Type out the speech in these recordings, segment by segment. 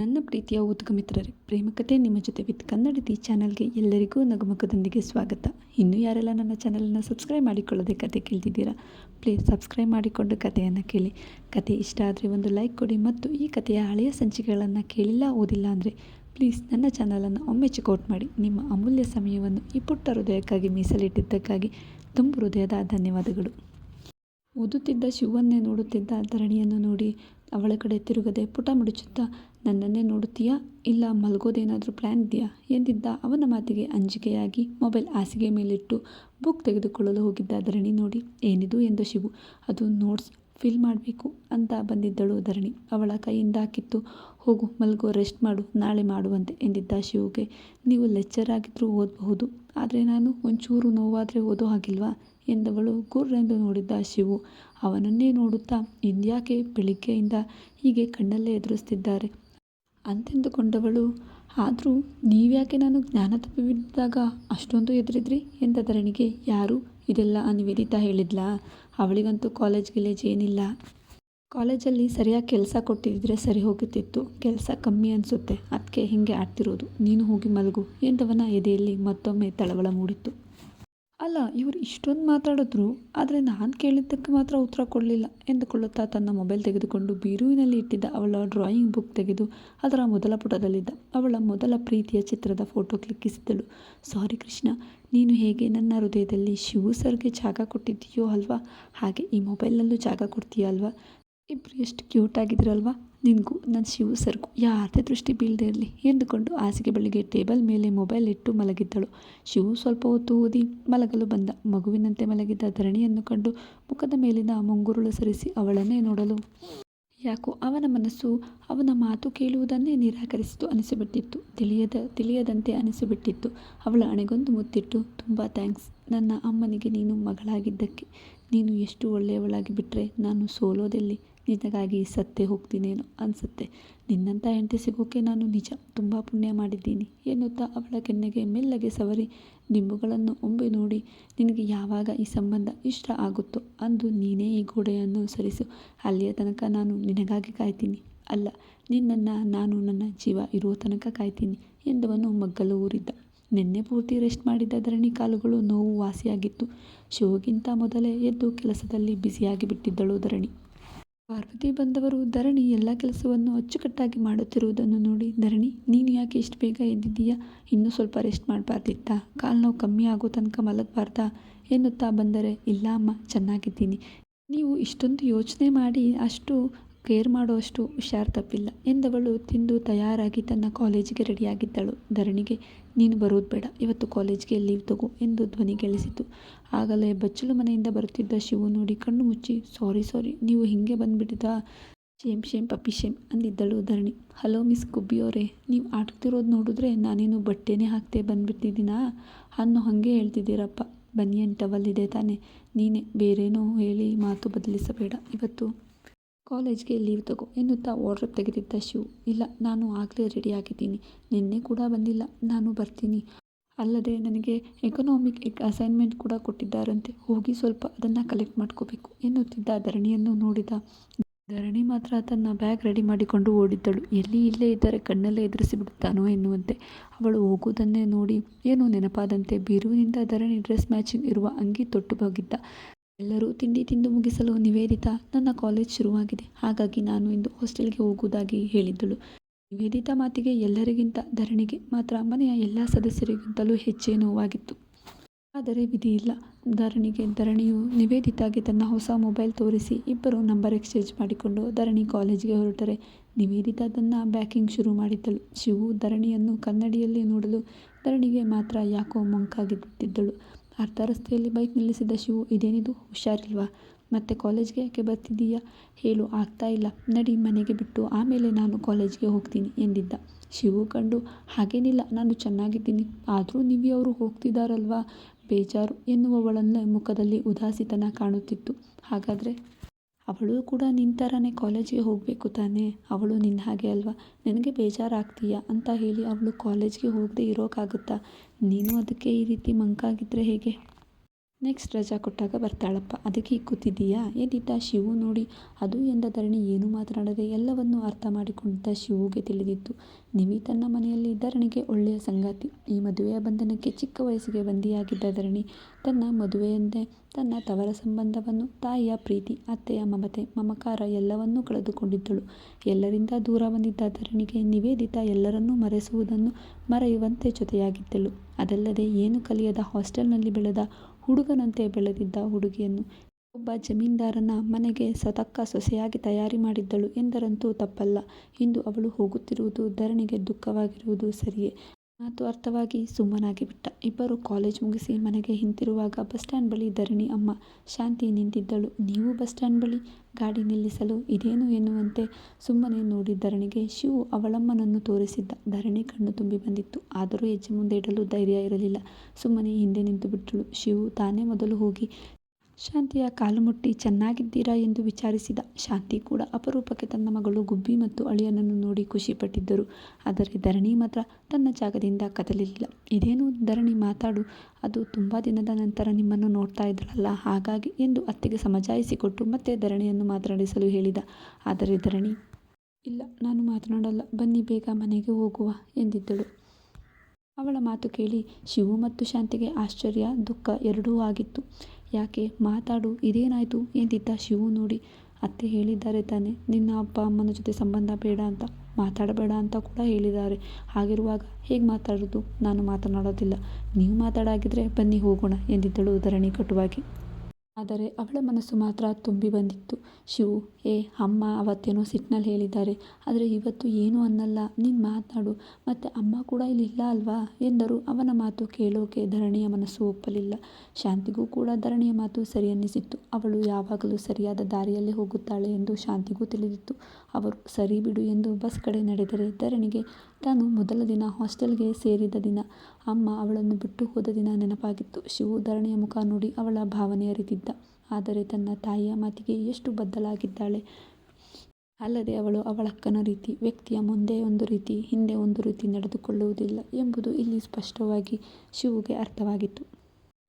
ನನ್ನ ಪ್ರೀತಿಯ ಓದುಗ ಮಿತ್ರರೇ ಪ್ರೇಮಕತೆ ನಿಮ್ಮ ಜೊತೆ ವಿತ್ ಕನ್ನಡತಿ ಚಾನಲ್ಗೆ ಎಲ್ಲರಿಗೂ ನಗುಮುಖದೊಂದಿಗೆ ಸ್ವಾಗತ. ಇನ್ನೂ ಯಾರೆಲ್ಲ ನನ್ನ ಚಾನಲನ್ನು ಸಬ್ಸ್ಕ್ರೈಬ್ ಮಾಡಿಕೊಳ್ಳದೆ ಕತೆ ಕೇಳ್ತಿದ್ದೀರಾ, ಪ್ಲೀಸ್ ಸಬ್ಸ್ಕ್ರೈಬ್ ಮಾಡಿಕೊಂಡು ಕಥೆಯನ್ನು ಕೇಳಿ. ಕತೆ ಇಷ್ಟ ಆದರೆ ಒಂದು ಲೈಕ್ ಕೊಡಿ ಮತ್ತು ಈ ಕಥೆಯ ಹಳೆಯ ಸಂಚಿಕೆಗಳನ್ನು ಕೇಳಿಲ್ಲ, ಓದಿಲ್ಲ ಅಂದರೆ ಪ್ಲೀಸ್ ನನ್ನ ಚಾನಲನ್ನು ಒಮ್ಮೆ ಚೆಕ್ಔಟ್ ಮಾಡಿ. ನಿಮ್ಮ ಅಮೂಲ್ಯ ಸಮಯವನ್ನು ಈ ಪುಟ್ಟ ಹೃದಯಕ್ಕಾಗಿ ಮೀಸಲಿಟ್ಟಿದ್ದಕ್ಕಾಗಿ ತುಂಬ ಹೃದಯದ ಧನ್ಯವಾದಗಳು. ಓದುತ್ತಿದ್ದ ಶಿವನ್ನೇ ನೋಡುತ್ತಿದ್ದ ಧರಣಿಯನ್ನು ನೋಡಿ ಅವಳ ಕಡೆ ತಿರುಗದೆ ಪುಟ ಮುಡುಚುತ್ತಾ, ನನ್ನನ್ನೇ ನೋಡುತ್ತೀಯಾ? ಇಲ್ಲ ಮಲಗೋದೇನಾದರೂ ಪ್ಲ್ಯಾನ್ ಇದೆಯಾ? ಎಂದಿದ್ದ ಅವನ ಮಾತಿಗೆ ಅಂಜಿಕೆಯಾಗಿ ಮೊಬೈಲ್ ಹಾಸಿಗೆ ಮೇಲಿಟ್ಟು ಬುಕ್ ತೆಗೆದುಕೊಳ್ಳಲು ಹೋಗಿದ್ದ ಧರಣಿ ನೋಡಿ, ಏನಿದು ಎಂದು ಶಿವು, ಅದು ನೋಟ್ಸ್ ಫಿಲ್ ಮಾಡಬೇಕು ಅಂತ ಬಂದಿದ್ದಳು ಧರಣಿ. ಅವಳ ಕೈಯಿಂದ ಹಾಕಿತ್ತು, ಹೋಗು, ಮಲ್ಗೋ, ರೆಸ್ಟ್ ಮಾಡು, ನಾಳೆ ಮಾಡುವಂತೆ ಎಂದಿದ್ದ ಶಿವುಗೆ, ನೀವು ಲೆಕ್ಚರ್ ಆಗಿದ್ದರೂ ಓದಬಹುದು. ಆದರೆ ನಾನು ಒಂಚೂರು ನೋವಾದರೆ ಓದೋ ಹಾಗಿಲ್ವಾ? ಎಂದವಳು ಗುರ್ರೆಂದು ನೋಡಿದ್ದ ಶಿವು. ಅವನನ್ನೇ ನೋಡುತ್ತಾ ಇಂದ್ಯಾಕೆ ಬೆಳಿಗ್ಗೆಯಿಂದ ಹೀಗೆ ಕಣ್ಣಲ್ಲೇ ಎದುರಿಸ್ತಿದ್ದಾರೆ? ಅಂತೆಂದುಕೊಂಡವಳು, ಆದರೂ ನೀವ್ಯಾಕೆ ನಾನು ಜ್ಞಾನ ತಪ್ಪಿಬಿದ್ದಾಗ ಅಷ್ಟೊಂದು ಎದುರಿದ್ರಿ ಎಂದ ಧರಣಿಗೆ ಯಾರು ಇದೆಲ್ಲ ನಿವೇದಿತ ಹೇಳಿದ್ಲಾ? ಅವಳಿಗಂತೂ ಕಾಲೇಜ್ ಗಿಲೇಜ್ ಏನಿಲ್ಲ. ಕಾಲೇಜಲ್ಲಿ ಸರಿಯಾಗಿ ಕೆಲಸ ಕೊಟ್ಟಿದ್ದರೆ ಸರಿ ಹೋಗುತ್ತಿತ್ತು. ಕೆಲಸ ಕಮ್ಮಿ ಅನಿಸುತ್ತೆ. ಅದಕ್ಕೆ ಹೀಗೆ ಆಡ್ತಿರೋದು. ನೀನು ಹೋಗಿ ಮಲಗು ಎಂದವನ ಎದೆಯಲ್ಲಿ ಮತ್ತೊಮ್ಮೆ ತಳವಳ ಮೂಡಿತ್ತು. ಅಲ್ಲ, ಇವರು ಇಷ್ಟೊಂದು ಮಾತಾಡಿದ್ರು, ಆದರೆ ನಾನು ಕೇಳಿದ್ದಕ್ಕೆ ಮಾತ್ರ ಉತ್ತರ ಕೊಡಲಿಲ್ಲ ಎಂದುಕೊಳ್ಳುತ್ತಾ ತನ್ನ ಮೊಬೈಲ್ ತೆಗೆದುಕೊಂಡು ಬೀರುವಿನಲ್ಲಿ ಇಟ್ಟಿದ್ದ ಅವಳ ಡ್ರಾಯಿಂಗ್ ಬುಕ್ ತೆಗೆದು ಅದರ ಮೊದಲ ಪುಟದಲ್ಲಿದ್ದ ಅವಳ ಮೊದಲ ಪ್ರೀತಿಯ ಚಿತ್ರದ ಫೋಟೋ ಕ್ಲಿಕ್ಕಿಸಿದ್ದಳು. ಸಾರಿ ಕೃಷ್ಣ, ನೀನು ಹೇಗೆ ನನ್ನ ಹೃದಯದಲ್ಲಿ ಶಿವು ಸರ್ಗೆ ಜಾಗ ಕೊಟ್ಟಿದ್ದೀಯೋ ಅಲ್ವಾ? ಹಾಗೆ ಈ ಮೊಬೈಲ್ನಲ್ಲೂ ಜಾಗ ಕೊಡ್ತೀಯ ಅಲ್ವಾ? ಇಬ್ಬರು ಎಷ್ಟು ಕ್ಯೂಟ್ ಆಗಿದ್ರಲ್ವಾ? ನಿನಗೂ ನನ್ನ ಶಿವು ಸರ್ಗೂ. ಯಾರದೇ ದೃಷ್ಟಿ ಬೀಳದೆ ಇರಲಿ. ಎಂದುಕೊಂಡು ಹಾಸಿಗೆ ಬಳಿಗೆ ಟೇಬಲ್ ಮೇಲೆ ಮೊಬೈಲ್ ಇಟ್ಟು ಮಲಗಿದ್ದಳು. ಶಿವು ಸ್ವಲ್ಪ ಹೊತ್ತು ಓದಿ ಮಲಗಲು ಬಂದ. ಮಗುವಿನಂತೆ ಮಲಗಿದ್ದ ಧರಣಿಯನ್ನು ಕಂಡು ಮುಖದ ಮೇಲಿನ ಮುಂಗುರುಳು ಸರಿಸಿ ಅವಳನ್ನೇ ನೋಡಲು. ಯಾಕೋ ಅವನ ಮನಸ್ಸು ಅವನ ಮಾತು ಕೇಳುವುದನ್ನೇ ನಿರಾಕರಿಸಿತು ಅನಿಸಿಬಿಟ್ಟಿತ್ತು. ತಿಳಿಯದ, ತಿಳಿಯದಂತೆ ಅನಿಸಿಬಿಟ್ಟಿತ್ತು. ಅವಳ ಅಣೆಗೊಂದು ಮುತ್ತಿಟ್ಟು, ತುಂಬ ಥ್ಯಾಂಕ್ಸ್ ನನ್ನ ಅಮ್ಮನಿಗೆ ನೀನು ಮಗಳಾಗಿದ್ದಕ್ಕೆ. ನೀನು ಎಷ್ಟು ಒಳ್ಳೆಯವಳಾಗಿ ಬಿಟ್ಟರೆ ನಾನು ಸೋಲೋದೆಲ್ಲಿ? ನಿನಗಾಗಿ ಸತ್ತೇ ಹೋಗ್ತೀನೇನೋ ಅನಿಸುತ್ತೆ. ನಿನ್ನಂಥ ಹೆಂಡತಿ ಸಿಗೋಕೆ ನಾನು ನಿಜ, ತುಂಬ ಪುಣ್ಯ ಮಾಡಿದ್ದೀನಿ ಎನ್ನುತ್ತಾ ಅವಳ ಕೆನ್ನೆಗೆ ಮೆಲ್ಲಗೆ ಸವರಿ, ನಿಂಬುಗಳನ್ನು ಒಮ್ಮೆ ನೋಡಿ, ನಿನಗೆ ಯಾವಾಗ ಈ ಸಂಬಂಧ ಇಷ್ಟ ಆಗುತ್ತೋ ಅಂದು ನೀನೇ ಈ ಗೋಡೆಯನ್ನು ಸರಿಸು, ಅಲ್ಲಿಯ ತನಕ ನಾನು ನಿನಗಾಗಿ ಕಾಯ್ತೀನಿ. ಅಲ್ಲ, ನಿನ್ನನ್ನು ನಾನು ನನ್ನ ಜೀವ ಇರುವ ತನಕ ಕಾಯ್ತೀನಿ ಎಂದವನು ಮಗ್ಗಲು ಊರಿದ್ದ. ನಿನ್ನೆ ಪೂರ್ತಿ ರೆಸ್ಟ್ ಮಾಡಿದ್ದ ಧರಣಿ ಕಾಲುಗಳು ನೋವು ವಾಸಿಯಾಗಿತ್ತು. ಶೋಗಿಂತ ಮೊದಲೇ ಎದ್ದು ಕೆಲಸದಲ್ಲಿ ಬ್ಯುಸಿಯಾಗಿ ಬಿಟ್ಟಿದ್ದಳು ಧರಣಿ. ಪಾರ್ವತಿ ಬಂದವರು, ಧರಣಿ, ಎಲ್ಲ ಕೆಲಸವನ್ನು ಅಚ್ಚುಕಟ್ಟಾಗಿ ಮಾಡುತ್ತಿರುವುದನ್ನು ನೋಡಿ, ಧರಣಿ, ನೀನು ಯಾಕೆ ಇಷ್ಟು ಬೇಗ ಎದ್ದಿದ್ದೀಯಾ? ಇನ್ನೂ ಸ್ವಲ್ಪ ರೆಸ್ಟ್ ಮಾಡಬಾರ್ದಿತ್ತಾ? ಕಾಲು ನೋವು ಕಮ್ಮಿ ಆಗೋ ತನಕ ಮಲಗಬಾರ್ದಾ? ಎನ್ನುತ್ತಾ ಬಂದರೆ, ಇಲ್ಲ ಅಮ್ಮ, ಚೆನ್ನಾಗಿದ್ದೀನಿ. ನೀವು ಇಷ್ಟೊಂದು ಯೋಚನೆ ಮಾಡಿ, ಅಷ್ಟು ಕೇರ್ ಮಾಡುವಷ್ಟು ಹುಷಾರು ತಪ್ಪಿಲ್ಲ ಎಂದವಳು ತಿಂದು ತಯಾರಾಗಿ ತನ್ನ ಕಾಲೇಜಿಗೆ ರೆಡಿಯಾಗಿದ್ದಳು. ಧರಣಿಗೆ, ನೀನು ಬರೋದು ಬೇಡ, ಇವತ್ತು ಕಾಲೇಜ್ಗೆ ಲೀವ್ ತಗೋ ಎಂದು ಧ್ವನಿ ಗೆಳಿಸಿತು ಆಗಲೇ ಬಚ್ಚಲು ಮನೆಯಿಂದ ಬರುತ್ತಿದ್ದ ಶಿವು ನೋಡಿ ಕಣ್ಣು ಮುಚ್ಚಿ, ಸಾರಿ ಸಾರಿ, ನೀವು ಹೀಗೆ ಬಂದುಬಿಟ್ಟಿದ್ದಾ? ಶೇಮ್ ಶೇಮ್, ಪಪ್ಪಿ, ಶೇಮ್, ಅಂದಿದ್ದಳು ಧರಣಿ. ಹಲೋ ಮಿಸ್ ಗುಬ್ಬಿಯವರೇ ನೀವು ಆಡ್ತಿರೋದು ನೋಡಿದ್ರೆ ನಾನೇನು ಬಟ್ಟೆನೇ ಹಾಕ್ತೆ ಬಂದುಬಿಟ್ಟಿದ್ದೀನಾ? ಅನ್ನು ಹಾಗೆ ಹೇಳ್ತಿದ್ದೀರಪ್ಪ. ಬನಿಯನ್ ಟವಲ್ ಇದೆ ತಾನೆ. ನೀನೇ, ಬೇರೇನೋ ಹೇಳಿ ಮಾತು ಬದಲಿಸಬೇಡ. ಇವತ್ತು ಕಾಲೇಜ್ಗೆ ಲೀವ್ ತಗೋ ಎನ್ನುತ್ತಾ ವಾರ್ಡ್ರೋಬ್ ತೆಗೆದಿದ್ದ ಶಿವು. ಇಲ್ಲ, ನಾನು ಆಗಲೇ ರೆಡಿಯಾಗಿದ್ದೀನಿ ನಿನ್ನೆ ಕೂಡ ಬಂದಿಲ್ಲ, ನಾನು ಬರ್ತೀನಿ. ಅಲ್ಲದೆ ನನಗೆ ಎಕನಾಮಿಕ್ ಅಸೈನ್ಮೆಂಟ್ ಕೂಡ ಕೊಟ್ಟಿದ್ದಾರಂತೆ. ಹೋಗಿ ಸ್ವಲ್ಪ ಅದನ್ನು ಕಲೆಕ್ಟ್ ಮಾಡ್ಕೋಬೇಕು ಎನ್ನುತ್ತಿದ್ದ ಧರಣಿಯನ್ನು ನೋಡಿದ ಧರಣಿ ಮಾತ್ರ ತನ್ನ ಬ್ಯಾಗ್ ರೆಡಿ ಮಾಡಿಕೊಂಡು ಓಡಿದ್ದಳು. ಎಲ್ಲಿ ಇಲ್ಲೇ ಇದ್ದರೆ ಕಣ್ಣಲ್ಲೇ ಎದುರಿಸಿ ಬಿಡುತ್ತಾನೋ ಎನ್ನುವಂತೆ. ಅವಳು ಹೋಗುವುದನ್ನೇ ನೋಡಿ ಏನೋ ನೆನಪಾದಂತೆ ಬೀರುವಿನಿಂದ ಧರಣಿ ಡ್ರೆಸ್ ಮ್ಯಾಚಿಂಗ್ ಇರುವ ಅಂಗಿ ತೊಟ್ಟು ಹೋಗಿದ್ದ ಎಲ್ಲರೂ ತಿಂಡಿ ತಿಂದು ಮುಗಿಸಲು ನಿವೇದಿತಾ ನನ್ನ ಕಾಲೇಜ್ ಶುರುವಾಗಿದೆ. ಹಾಗಾಗಿ ನಾನು ಇಂದು ಹಾಸ್ಟೆಲ್ಗೆ ಹೋಗುವುದಾಗಿ ಹೇಳಿದ್ದಳು. ನಿವೇದಿತಾ ಮಾತಿಗೆ ಎಲ್ಲರಿಗಿಂತ ಧರಣಿಗೆ ಮಾತ್ರ ಮನೆಯ ಎಲ್ಲ ಸದಸ್ಯರಿಗಿಂತಲೂ ಹೆಚ್ಚೇ ನೋವಾಗಿತ್ತು. ಆದರೆ ವಿಧಿ ಇಲ್ಲ. ಧರಣಿಗೆ, ಧರಣಿಯು ನಿವೇದಿತಾಗೆ ತನ್ನ ಹೊಸ ಮೊಬೈಲ್ ತೋರಿಸಿ ಇಬ್ಬರು ನಂಬರ್ ಎಕ್ಸ್ಚೇಂಜ್ ಮಾಡಿಕೊಂಡು ಧರಣಿ ಕಾಲೇಜಿಗೆ ಹೊರಟರೆ. ನಿವೇದಿತಾ ತನ್ನ ಬ್ಯಾಕಿಂಗ್ ಶುರು ಮಾಡಿದ್ದಳು. ಶಿವು ಧರಣಿಯನ್ನು ಕನ್ನಡಿಯಲ್ಲಿ ನೋಡಲು ಧರಣಿಗೆ ಮಾತ್ರ ಯಾಕೋ ಮಂಕಾಗಿದ್ದಿದ್ದಳು. ಅರ್ಧ ರಸ್ತೆಯಲ್ಲಿ ಬೈಕ್ ನಿಲ್ಲಿಸಿದ ಶಿವು, ಇದೇನಿದು? ಹುಷಾರಿಲ್ವಾ? ಮತ್ತೆ ಕಾಲೇಜ್ಗೆ ಯಾಕೆ ಬರ್ತಿದ್ದೀಯಾ? ಹೇಳು, ಆಗ್ತಾ ಇಲ್ಲ. ನಡಿ, ಮನೆಗೆ ಬಿಟ್ಟು. ಆಮೇಲೆ ನಾನು ಕಾಲೇಜ್ಗೆ ಹೋಗ್ತೀನಿ, ಎಂದಿದ್ದ. ಶಿವು ಕಂಡು, ಹಾಗೇನಿಲ್ಲ, ನಾನು ಚೆನ್ನಾಗಿದ್ದೀನಿ. ಆದರೂ ನಿವಿಯವರು ಹೋಗ್ತಿದ್ದಾರಲ್ವಾ ಬೇಜಾರು, ಎನ್ನುವವಳನ್ನ ಮುಖದಲ್ಲಿ ಉದಾಸಿತನ ಕಾಣುತ್ತಿತ್ತು. ಹಾಗಾದರೆ ಅವಳು ಕೂಡ ನಿನ್ನ ಥರನೇ ಕಾಲೇಜಿಗೆ ಹೋಗಬೇಕು ತಾನೇ? ಅವಳು ನಿನ್ನ ಹಾಗೆ ಅಲ್ವಾ? ನನಗೆ ಬೇಜಾರಾಗ್ತೀಯಾ? ಅಂತ ಹೇಳಿ ಅವಳು ಕಾಲೇಜ್ಗೆ ಹೋಗದೇ ಇರೋಕ್ಕಾಗುತ್ತಾ ನೀನು ಅದಕ್ಕೆ ಈ ರೀತಿ ಮಂಕಾಗಿದ್ದರೆ ಹೇಗೆ? ನೆಕ್ಸ್ಟ್ ರಜಾ ಕೊಟ್ಟಾಗ ಬರ್ತಾಳಪ್ಪ. ಅದಕ್ಕೆ ಕೂತಿದ್ದೀಯಾ? ಎಂದಿದ್ದ ಶಿವು ನೋಡಿ. ಅದು ಎಂದ ಧರಣಿ ಏನು ಮಾತನಾಡದೆ ಎಲ್ಲವನ್ನೂ ಅರ್ಥ ಮಾಡಿಕೊಂಡಿದ್ದ ಶಿವುಗೆ ತಿಳಿದಿತ್ತು. ನಿವಿ ತನ್ನ ಮನೆಯಲ್ಲಿ ಧರಣಿಗೆ ಒಳ್ಳೆಯ ಸಂಗಾತಿ. ಈ ಮದುವೆಯ ಬಂಧನಕ್ಕೆ ಚಿಕ್ಕ ವಯಸ್ಸಿಗೆ ಬಂದಿಯಾಗಿದ್ದ ಧರಣಿ ತನ್ನ ಮದುವೆಯಂತೆ ತನ್ನ ತವರ ಸಂಬಂಧವನ್ನು, ತಾಯಿಯ ಪ್ರೀತಿ, ಅತ್ತೆಯ ಮಮತೆ, ಮಮಕಾರ ಎಲ್ಲವನ್ನೂ ಕಳೆದುಕೊಂಡಿದ್ದಳು. ಎಲ್ಲರಿಂದ ದೂರ ಬಂದಿದ್ದ ಧರಣಿಗೆ ನಿವೇದಿತ ಎಲ್ಲರನ್ನೂ ಮರೆಸುವುದನ್ನು ಮರೆಯುವಂತೆ ಜೊತೆಯಾಗಿದ್ದಳು. ಅದಲ್ಲದೆ ಏನು ಕಲಿಯದ ಹಾಸ್ಟೆಲ್ನಲ್ಲಿ ಬೆಳೆದ ಹುಡುಗನಂತೆ ಬೆಳೆದಿದ್ದ ಹುಡುಗಿಯನ್ನು ಒಬ್ಬ ಜಮೀನ್ದಾರನ ಮನೆಗೆ ಸತಕ್ಕ ಸೊಸೆಯಾಗಿ ತಯಾರಿ ಮಾಡಿದ್ದಳು ಎಂದರಂತೂ ತಪ್ಪಲ್ಲ. ಇಂದು ಅವಳು ಹೋಗುತ್ತಿರುವುದು ಧರಣಿಗೆ ದುಃಖವಾಗಿರುವುದು ಸರಿಯೇ. ಮಾತು ಅರ್ಥವಾಗಿ ಸುಮ್ಮನಾಗಿ ಬಿಟ್ಟ. ಇಬ್ಬರು ಕಾಲೇಜ್ ಮುಗಿಸಿ ಮನೆಗೆ ಹಿಂತಿರುವಾಗ ಬಸ್ ಸ್ಟ್ಯಾಂಡ್ ಬಳಿ ಧರಣಿ ಅಮ್ಮ ಶಾಂತಿ ನಿಂತಿದ್ದಳು. ನೀವು ಬಸ್ ಸ್ಟ್ಯಾಂಡ್ ಬಳಿ ಗಾಡಿ ನಿಲ್ಲಿಸಲು ಇದೇನು ಎನ್ನುವಂತೆ ಸುಮ್ಮನೆ ನೋಡಿ ಧರಣಿಗೆ ಶಿವು ಅವಳಮ್ಮನನ್ನು ತೋರಿಸಿದ್ದ. ಧರಣಿ ಕಣ್ಣು ತುಂಬಿ ಬಂದಿತ್ತು. ಆದರೂ ಹೆಜ್ಜೆ ಮುಂದೆ ಇಡಲು ಧೈರ್ಯ ಇರಲಿಲ್ಲ. ಸುಮ್ಮನೆ ಹಿಂದೆ ನಿಂತುಬಿಟ್ಟಳು. ಶಿವು ತಾನೇ ಮೊದಲು ಹೋಗಿ ಶಾಂತಿಯ ಕಾಲು ಮುಟ್ಟಿ ಚೆನ್ನಾಗಿದ್ದೀರಾ ಎಂದು ವಿಚಾರಿಸಿದ ಶಾಂತಿ ಕೂಡ ಅಪರೂಪಕ್ಕೆ ತನ್ನ ಮಗಳು ಗುಬ್ಬಿ ಮತ್ತು ಅಳಿಯನನ್ನು ನೋಡಿ ಖುಷಿಪಟ್ಟಿದ್ದರು. ಆದರೆ ಧರಣಿ ಮಾತ್ರ ತನ್ನ ಜಾಗದಿಂದ ಕದಲಿಲ್ಲ. ಇದೇನು ಧರಣಿ ಮಾತಾಡು? ಅದು ತುಂಬ ದಿನದ ನಂತರ ನಿಮ್ಮನ್ನು ನೋಡ್ತಾ ಇದ್ರಲ್ಲ ಹಾಗಾಗಿ ಎಂದು ಅತ್ತೆಗೆ ಸಮಜಾಯಿಸಿಕೊಟ್ಟು ಮತ್ತೆ ಧರಣಿಯನ್ನು ಮಾತನಾಡಿಸಲು ಹೇಳಿದ. ಆದರೆ ಧರಣಿ, ಇಲ್ಲ, ನಾನು ಮಾತನಾಡಲ್ಲ. ಬನ್ನಿ, ಬೇಗ ಮನೆಗೆ ಹೋಗುವ ಎಂದಿದ್ದಳು. ಅವಳ ಮಾತು ಕೇಳಿ ಶಿವು ಮತ್ತು ಶಾಂತಿಗೆ ಆಶ್ಚರ್ಯ, ದುಃಖ ಎರಡೂ ಆಗಿತ್ತು. ಯಾಕೆ? ಮಾತಾಡು. ಇದೇನಾಯಿತು? ಎಂದಿದ್ದ ಶಿವು ನೋಡಿ. ಅತ್ತೆ ಹೇಳಿದ್ದಾರೆ ತಾನೆ. ನಿನ್ನ ಅಪ್ಪ ಅಮ್ಮನ ಜೊತೆ ಸಂಬಂಧ ಬೇಡ ಅಂತ, ಮಾತಾಡಬೇಡ ಅಂತ ಕೂಡ ಹೇಳಿದ್ದಾರೆ. ಹಾಗಿರುವಾಗ ಹೇಗೆ ಮಾತಾಡೋದು? ನಾನು ಮಾತನಾಡೋದಿಲ್ಲ. ನೀವು ಮಾತಾಡಾಗಿದ್ದರೆ ಬನ್ನಿ ಹೋಗೋಣ ಎಂದಿದ್ದಳು ಧರಣಿ ಕಟುವಾಗಿ. ಆದರೆ ಅವಳ ಮನಸ್ಸು ಮಾತ್ರ ತುಂಬಿ ಬಂದಿತ್ತು. ಶಿವು, ಏ, ಅಮ್ಮ ಅವತ್ತೇನೋ ಸಿಟ್ಟಿನಲ್ಲಿ ಹೇಳಿದ್ದಾರೆ. ಆದರೆ ಇವತ್ತು ಏನೂ ಅನ್ನಲ್ಲ. ನೀನು ಮಾತನಾಡು. ಮತ್ತು ಅಮ್ಮ ಕೂಡ ಇಲ್ಲಿ ಇಲ್ಲ ಅಲ್ವಾ? ಎಂದರು. ಅವನ ಮಾತು ಕೇಳೋಕೆ ಧರಣಿಯ ಮನಸ್ಸು ಒಪ್ಪಲಿಲ್ಲ. ಶಾಂತಿಗೂ ಕೂಡ ಧರಣಿಯ ಮಾತು ಸರಿ ಅನ್ನಿಸಿತ್ತು. ಅವಳು ಯಾವಾಗಲೂ ಸರಿಯಾದ ದಾರಿಯಲ್ಲೇ ಹೋಗುತ್ತಾಳೆ ಎಂದು ಶಾಂತಿಗೂ ತಿಳಿದಿತ್ತು. ಅವರು, ಸರಿ ಬಿಡು ಎಂದು ಬಸ್ ಕಡೆ ನಡೆದರೆ ಧರಣಿಗೆ ತಾನು ಮೊದಲ ದಿನ ಹಾಸ್ಟೆಲ್ಗೆ ಸೇರಿದ ದಿನ. ಅಮ್ಮ ಅವಳನ್ನು ಬಿಟ್ಟು ಹೋದ ದಿನ ನೆನಪಾಗಿತ್ತು. ಶಿವು ಧರಣಿಯ ಮುಖ ನೋಡಿ ಅವಳ ಭಾವನೆ ಅರಿತಿದ್ದ. ಆದರೆ ತನ್ನ ತಾಯಿಯ ಮಾತಿಗೆ ಎಷ್ಟು ಬದ್ಧಳಾಗಿದ್ದಾಳೆ? ಅಲ್ಲದೆ ಅವಳು ಅವಳಕ್ಕನ ರೀತಿ, ವ್ಯಕ್ತಿಯ ಮುಂದೆ ಒಂದು ರೀತಿ, ಹಿಂದೆ ಒಂದು ರೀತಿ ನಡೆದುಕೊಳ್ಳುವುದಿಲ್ಲ ಎಂಬುದು ಇಲ್ಲಿ ಸ್ಪಷ್ಟವಾಗಿ ಶಿವುಗೆ ಅರ್ಥವಾಗಿತ್ತು.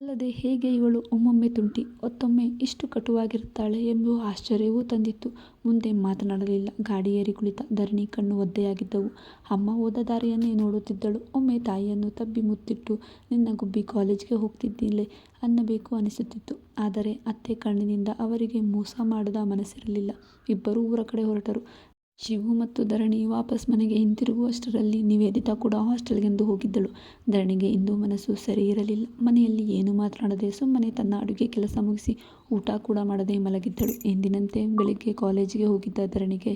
ಅಲ್ಲದೆ ಹೇಗೆ ಇವಳು ಒಮ್ಮೊಮ್ಮೆ ತುಂಟಿ ಒತ್ತೊಮ್ಮೆ ಇಷ್ಟು ಕಟುವಾಗಿರುತ್ತಾಳೆ ಎಂಬುವ ಆಶ್ಚರ್ಯವೂ ತಂದಿತ್ತು. ಮುಂದೆ ಮಾತನಾಡಲಿಲ್ಲ. ಗಾಡಿಯೇರಿ ಕುಳಿತ ಧರಣಿ ಕಣ್ಣು ಒದ್ದೆಯಾಗಿದ್ದವು. ಅಮ್ಮ ಹೋದ ದಾರಿಯನ್ನೇ ನೋಡುತ್ತಿದ್ದಳು. ಒಮ್ಮೆ ತಾಯಿಯನ್ನು ತಬ್ಬಿ ಮುತ್ತಿಟ್ಟು, ನಿನ್ನ ಗುಬ್ಬಿ ಕಾಲೇಜ್ಗೆ ಹೋಗ್ತಿದ್ದಿಲ್ಲೇ ಅನ್ನಬೇಕು ಅನಿಸುತ್ತಿತ್ತು. ಆದರೆ ಅತ್ತೆ ಕಣ್ಣಿನಿಂದ ಅವರಿಗೆ ಮೋಸ ಮಾಡದ ಮನಸ್ಸಿರಲಿಲ್ಲ. ಇಬ್ಬರೂ ಊರ ಕಡೆ ಹೊರಟರು. ಶಿವು ಮತ್ತು ಧರಣಿ ವಾಪಸ್ ಮನೆಗೆ ಹಿಂತಿರುಗುವಷ್ಟರಲ್ಲಿ ನಿವೇದಿತಾ ಕೂಡ ಹಾಸ್ಟೆಲ್ಗೆಂದು ಹೋಗಿದ್ದಳು. ಧರಣಿಗೆ ಇಂದು ಮನಸ್ಸು ಸರಿ ಇರಲಿಲ್ಲ. ಮನೆಯಲ್ಲಿ ಏನು ಮಾತನಾಡದೆ ಸುಮ್ಮನೆ ತನ್ನ ಅಡುಗೆ ಕೆಲಸ ಮುಗಿಸಿ ಊಟ ಕೂಡ ಮಾಡದೆ ಮಲಗಿದ್ದಳು. ಎಂದಿನಂತೆ ಬೆಳಿಗ್ಗೆ ಕಾಲೇಜಿಗೆ ಹೋಗಿದ್ದ ಧರಣಿಗೆ,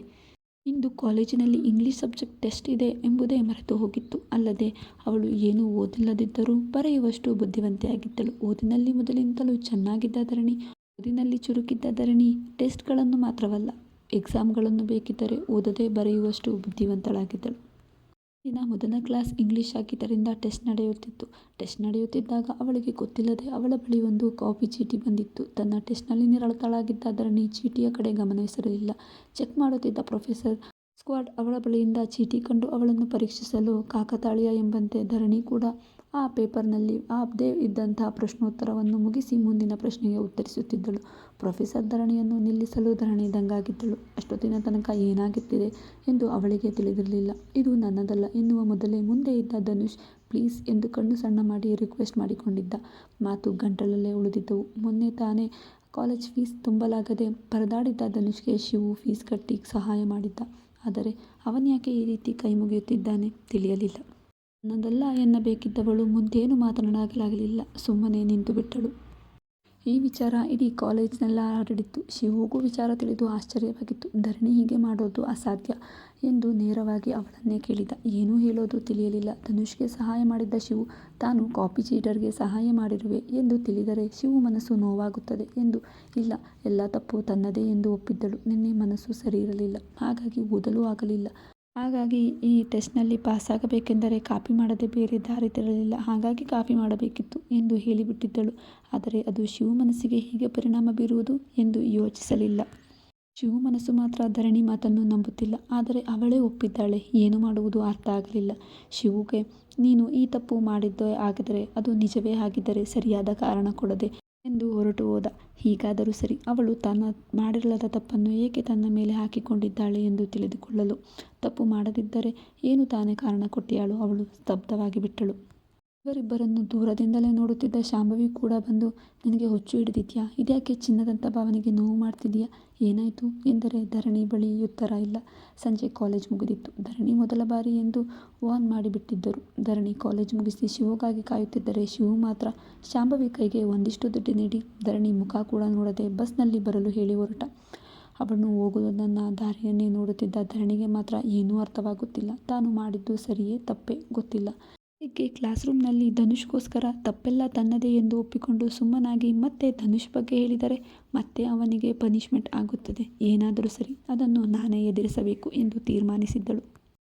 ಇಂದು ಕಾಲೇಜಿನಲ್ಲಿ ಇಂಗ್ಲಿಷ್ ಸಬ್ಜೆಕ್ಟ್ ಟೆಸ್ಟ್ ಇದೆ ಎಂಬುದೇ ಮರೆತು ಹೋಗಿತ್ತು. ಅಲ್ಲದೆ ಅವಳು ಏನೂ ಓದಿಲ್ಲದಿದ್ದರೂ ಬರೆಯುವಷ್ಟು ಬುದ್ಧಿವಂತೆಯಾಗಿದ್ದಳು ಓದಿನಲ್ಲಿ ಮೊದಲಿಂದಲೂ ಚೆನ್ನಾಗಿದ್ದ ಧರಣಿ, ಓದಿನಲ್ಲಿ ಚುರುಕಿದ್ದ ಧರಣಿ, ಟೆಸ್ಟ್ಗಳನ್ನು ಮಾತ್ರವಲ್ಲ ಎಕ್ಸಾಮ್ಗಳನ್ನು ಬೇಕಿದ್ದರೆ ಓದದೆ ಬರೆಯುವಷ್ಟು ಬುದ್ಧಿವಂತಳಾಗಿದ್ದಳು. ದಿನ ಮೊದಲ ಕ್ಲಾಸ್ ಇಂಗ್ಲೀಷ್ ಆಗಿದ್ದರಿಂದ ಟೆಸ್ಟ್ ನಡೆಯುತ್ತಿತ್ತು. ಟೆಸ್ಟ್ ನಡೆಯುತ್ತಿದ್ದಾಗ ಅವಳಿಗೆ ಗೊತ್ತಿಲ್ಲದೆ ಅವಳ ಬಳಿ ಒಂದು ಕಾಪಿ ಚೀಟಿ ಬಂದಿತ್ತು. ತನ್ನ ಟೆಸ್ಟ್ನಲ್ಲಿ ನಿರಳತಳಾಗಿದ್ದ ನೀ ಚೀಟಿಯ ಕಡೆ ಗಮನಿಸಿರಲಿಲ್ಲ ಚೆಕ್ ಮಾಡುತ್ತಿದ್ದ ಪ್ರೊಫೆಸರ್ ಸ್ಕ್ವಾಡ್ ಅವಳ ಬಳಿಯಿಂದ ಚೀಟಿ ಕಂಡು ಅವಳನ್ನು ಪರೀಕ್ಷಿಸಲು ಕಾಕತಾಳೀಯ ಎಂಬಂತೆ ಧರಣಿ ಕೂಡ ಆ ಪೇಪರ್ನಲ್ಲಿ ಆಪ್ದೇ ಇದ್ದಂತಹ ಪ್ರಶ್ನೋತ್ತರವನ್ನು ಮುಗಿಸಿ ಮುಂದಿನ ಪ್ರಶ್ನೆಗೆ ಉತ್ತರಿಸುತ್ತಿದ್ದಳು. ಪ್ರೊಫೆಸರ್ ಧರಣಿಯನ್ನು ನಿಲ್ಲಿಸಲು ಧರಣಿ ದಂಗಾಗಿದ್ದಳು ಅಷ್ಟೊತ್ತಿನ ತನಕ ಏನಾಗುತ್ತಿದೆ ಎಂದು ಅವಳಿಗೆ ತಿಳಿದಿರಲಿಲ್ಲ. ಇದು ನನ್ನದಲ್ಲ ಎನ್ನುವ ಮೊದಲೇ ಮುಂದೆ ಇದ್ದ ಧನುಷ್, ಪ್ಲೀಸ್ ಎಂದು ಕಣ್ಣು ಸಣ್ಣ ಮಾಡಿ ರಿಕ್ವೆಸ್ಟ್ ಮಾಡಿಕೊಂಡಿದ್ದ. ಮಾತು ಗಂಟಲಲ್ಲೇ ಉಳಿದಿದ್ದವು. ಮೊನ್ನೆ ತಾನೇ ಕಾಲೇಜ್ ಫೀಸ್ ತುಂಬಲಾಗದೆ ಪರದಾಡಿದ್ದ ಧನುಷ್ಗೆ ಶಿವು ಫೀಸ್ ಕಟ್ಟಿ ಸಹಾಯ ಮಾಡಿದ್ದ. ಆದರೆ ಅವನ್ಯಾಕೆ ಈ ರೀತಿ ಕೈ ಮುಗಿಯುತ್ತಿದ್ದಾನೆ ತಿಳಿಯಲಿಲ್ಲ. ನನ್ನದಲ್ಲ ಎನ್ನಬೇಕಿದ್ದವಳು ಮುಂದೇನು ಮಾತನಾಡಲಾಗಲಿಲ್ಲ. ಸುಮ್ಮನೆ ನಿಂತು ಬಿಟ್ಟಳು. ಈ ವಿಚಾರ ಇಡೀ ಕಾಲೇಜ್ನೆಲ್ಲ ಹರಡಿತ್ತು. ಶಿವಗೂ ವಿಚಾರ ತಿಳಿದು ಆಶ್ಚರ್ಯವಾಗಿತ್ತು. ಧರಣಿ ಹೀಗೆ ಮಾಡೋದು ಅಸಾಧ್ಯ ಎಂದು ನೇರವಾಗಿ ಅವಳನ್ನೇ ಕೇಳಿದ. ಏನೂ ಹೇಳೋದು ತಿಳಿಯಲಿಲ್ಲ. ಧನುಷ್ಗೆ ಸಹಾಯ ಮಾಡಿದ್ದ ಶಿವು, ತಾನು ಕಾಪಿ ಚೀಟರ್ಗೆ ಸಹಾಯ ಮಾಡಿರುವೆ ಎಂದು ತಿಳಿದರೆ ಶಿವು ಮನಸ್ಸು ನೋವಾಗುತ್ತದೆ ಎಂದು. ಇಲ್ಲ, ಎಲ್ಲ ತಪ್ಪು ತನ್ನದೇ ಎಂದು ಒಪ್ಪಿದ್ದಳು. ನಿನ್ನೆ ಮನಸ್ಸು ಸರಿ ಇರಲಿಲ್ಲ. ಹಾಗಾಗಿ ಓದಲೂ ಆಗಲಿಲ್ಲ. ಹಾಗಾಗಿ ಈ ಟೆಸ್ಟ್ನಲ್ಲಿ ಪಾಸಾಗಬೇಕೆಂದರೆ ಕಾಪಿ ಮಾಡದೆ ಬೇರೆ ದಾರಿ ತಿರಲಿಲ್ಲ. ಹಾಗಾಗಿ ಕಾಪಿ ಮಾಡಬೇಕಿತ್ತು ಎಂದು ಹೇಳಿಬಿಟ್ಟಿದ್ದಳು. ಆದರೆ ಅದು ಶಿವ ಮನಸ್ಸಿಗೆ ಹೀಗೆ ಪರಿಣಾಮ ಬೀರುವುದು ಎಂದು ಯೋಚಿಸಲಿಲ್ಲ. ಶಿವ ಮನಸ್ಸು ಮಾತ್ರ ಧರಣಿ ಮಾತನ್ನು ನಂಬುತ್ತಿಲ್ಲ. ಆದರೆ ಅವಳೇ ಒಪ್ಪಿದ್ದಾಳೆ. ಏನು ಮಾಡುವುದು ಅರ್ಥ ಆಗಲಿಲ್ಲ. ಶಿವಗೆ, ನೀನು ಈ ತಪ್ಪು ಮಾಡಿದ್ದೇ ಆಗಿದರೆ ಅದು ನಿಜವೇ ಆಗಿದ್ದರೆ ಸರಿಯಾದ ಕಾರಣ ಕೊಡದೆ ಎಂದು ಹೊರಟು ಹೋದ. ಹೀಗಾದರೂ ಸರಿ, ಅವಳು ತನ್ನ ಮಾಡಿರಲದ ತಪ್ಪನ್ನು ಏಕೆ ತನ್ನ ಮೇಲೆ ಹಾಕಿಕೊಂಡಿದ್ದಾಳೆ ಎಂದು ತಿಳಿದುಕೊಳ್ಳಲು ತಪ್ಪು ಮಾಡದಿದ್ದರೆ ಏನು ತಾನೇ ಕಾರಣ ಕೊಟ್ಟಿಯಾಳು? ಅವಳು ಸ್ತಬ್ಧವಾಗಿ ಬಿಟ್ಟಳು. ಇವರಿಬ್ಬರನ್ನು ದೂರದಿಂದಲೇ ನೋಡುತ್ತಿದ್ದ ಶಾಂಭವಿ ಕೂಡ ಬಂದು, ನಿನಗೆ ಹುಚ್ಚು ಹಿಡಿದಿದ್ಯಾ? ಇದ್ಯಾಕೆ ಚಿನ್ನದಂಥ ಭಾವನೆಗೆ ನೋವು ಮಾಡ್ತಿದೆಯಾ ಏನಾಯಿತು? ಎಂದರೆ, ಧರಣಿ ಬಳಿ ಉತ್ತರ ಇಲ್ಲ. ಸಂಜೆ ಕಾಲೇಜ್ ಮುಗಿದಿತ್ತು. ಧರಣಿ ಮೊದಲ ಬಾರಿ ಎಂದು ವಾನ್ ಮಾಡಿಬಿಟ್ಟಿದ್ದರು. ಧರಣಿ ಕಾಲೇಜ್ ಮುಗಿಸಿ ಶಿವಗಾಗಿ ಕಾಯುತ್ತಿದ್ದರೆ ಶಿವು ಮಾತ್ರ ಶಾಂಭವಿ ಕೈಗೆ ಒಂದಿಷ್ಟು ದುಡ್ಡು ನೀಡಿ, ಧರಣಿ ಮುಖ ಕೂಡ ನೋಡದೆ ಬಸ್ನಲ್ಲಿ ಬರಲು ಹೇಳಿ ಹೊರಟ. ಅವನು ಹೋಗುವುದನ್ನು ದಾರಿಯನ್ನೇ ನೋಡುತ್ತಿದ್ದ ಧರಣಿಗೆ ಮಾತ್ರ ಏನೂ ಅರ್ಥವಾಗುತ್ತಿಲ್ಲ. ತಾನು ಮಾಡಿದ್ದು ಸರಿಯೇ ತಪ್ಪೇ ಗೊತ್ತಿಲ್ಲ. ಬೆಳಿಗ್ಗೆ ಕ್ಲಾಸ್ ರೂಮ್ನಲ್ಲಿ ಧನುಷ್ಗೋಸ್ಕರ ತಪ್ಪೆಲ್ಲ ತನ್ನದೇ ಎಂದು ಒಪ್ಪಿಕೊಂಡು ಸುಮ್ಮನಾಗಿ ಮತ್ತೆ ಧನುಷ್ ಬಗ್ಗೆ ಹೇಳಿದರೆ ಮತ್ತೆ ಅವನಿಗೆ ಪನಿಷ್ಮೆಂಟ್ ಆಗುತ್ತದೆ. ಏನಾದರೂ ಸರಿ, ಅದನ್ನು ನಾನೇ ಎದುರಿಸಬೇಕು ಎಂದು ತೀರ್ಮಾನಿಸಿದ್ದಳು.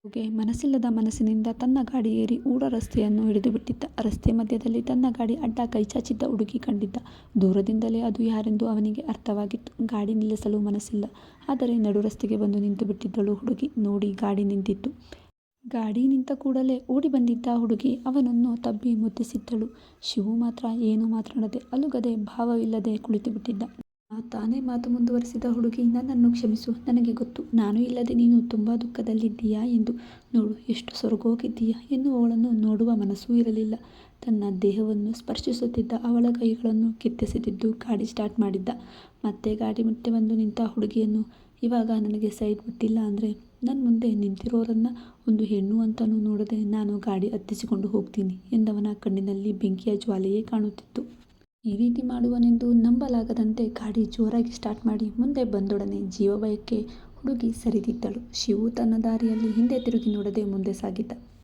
ಅವಗೆ ಮನಸ್ಸಿಲ್ಲದ ಮನಸ್ಸಿನಿಂದ ತನ್ನ ಗಾಡಿ ಏರಿ ಊರ ರಸ್ತೆಯನ್ನು ಹಿಡಿದುಬಿಟ್ಟಿದ್ದ ರಸ್ತೆ ಮಧ್ಯದಲ್ಲಿ ತನ್ನ ಗಾಡಿ ಅಡ್ಡ ಕೈಚಾಚಿದ್ದ ಹುಡುಗಿ ಕಂಡಿದ್ದ. ದೂರದಿಂದಲೇ ಅದು ಯಾರೆಂದು ಅವನಿಗೆ ಅರ್ಥವಾಗಿತ್ತು. ಗಾಡಿ ನಿಲ್ಲಿಸಲು ಮನಸ್ಸಿಲ್ಲ. ಆದರೆ ನಡು ರಸ್ತೆಗೆ ಬಂದು ನಿಂತು ಬಿಟ್ಟಿದ್ದಳು ಹುಡುಗಿ. ನೋಡಿ ಗಾಡಿ ನಿಂತಿತ್ತು. ಗಾಡಿ ನಿಂತ ಕೂಡಲೇ ಓಡಿ ಬಂದಿದ್ದ ಹುಡುಗಿ ಅವನನ್ನು ತಬ್ಬಿ ಮುದ್ದಿಸಿದ್ದಳು ಶಿವು ಮಾತ್ರ ಏನೂ ಮಾತನಾಡದೆ ಅಲುಗದೆ ಭಾವವಿಲ್ಲದೆ ಕುಳಿತುಬಿಟ್ಟಿದ್ದ. ತಾನೇ ಮಾತು ಮುಂದುವರೆಸಿದ ಹುಡುಗಿ ನನ್ನನ್ನು ಕ್ಷಮಿಸು, ನನಗೆ ಗೊತ್ತು. ನಾನು ಇಲ್ಲದೆ ನೀನು ತುಂಬ ದುಃಖದಲ್ಲಿದ್ದೀಯಾ ಎಂದು. ನೋಡು, ಎಷ್ಟು ಸೊರಗೋಗಿದ್ದೀಯಾ ಎನ್ನುವವಳನ್ನು ನೋಡುವ ಮನಸ್ಸೂ ಇರಲಿಲ್ಲ. ತನ್ನ ದೇಹವನ್ನು ಸ್ಪರ್ಶಿಸುತ್ತಿದ್ದ ಅವಳ ಕೈಗಳನ್ನು ಕಿತ್ತೆಸೆದಿದ್ದು ಗಾಡಿ ಸ್ಟಾರ್ಟ್ ಮಾಡಿದ್ದ. ಮತ್ತೆ ಗಾಡಿ ಮುಟ್ಟೆ ಬಂದು ನಿಂತ ಹುಡುಗಿಯನ್ನು, ಇವಾಗ ನನಗೆ ಸೈಡ್ ಬಿಟ್ಟಿಲ್ಲ ಅಂದರೆ ನನ್ನ ಮುಂದೆ ನಿಂತಿರೋರನ್ನು ಒಂದು ಹೆಣ್ಣು ಅಂತಲೂ ನೋಡದೆ ನಾನು ಗಾಡಿ ಹತ್ತಿಸಿಕೊಂಡು ಹೋಗ್ತೀನಿ ಎಂದವನ ಕಣ್ಣಿನಲ್ಲಿ ಬೆಂಕಿಯ ಜ್ವಾಲೆಯೇ ಕಾಣುತ್ತಿತ್ತು. ಈ ರೀತಿ ಮಾಡುವನೆಂದು ನಂಬಲಾಗದಂತೆ ಗಾಡಿ ಜೋರಾಗಿ ಸ್ಟಾರ್ಟ್ ಮಾಡಿ ಮುಂದೆ ಬಂದೊಡನೆ ಜೀವಭಯಕ್ಕೆ ಹುಡುಗಿ ಸರಿದಿದ್ದಳು. ಶಿವು ತನ್ನ ದಾರಿಯಲ್ಲಿ ಹಿಂದೆ ತಿರುಗಿ ನೋಡದೆ ಮುಂದೆ ಸಾಗಿದ್ದ.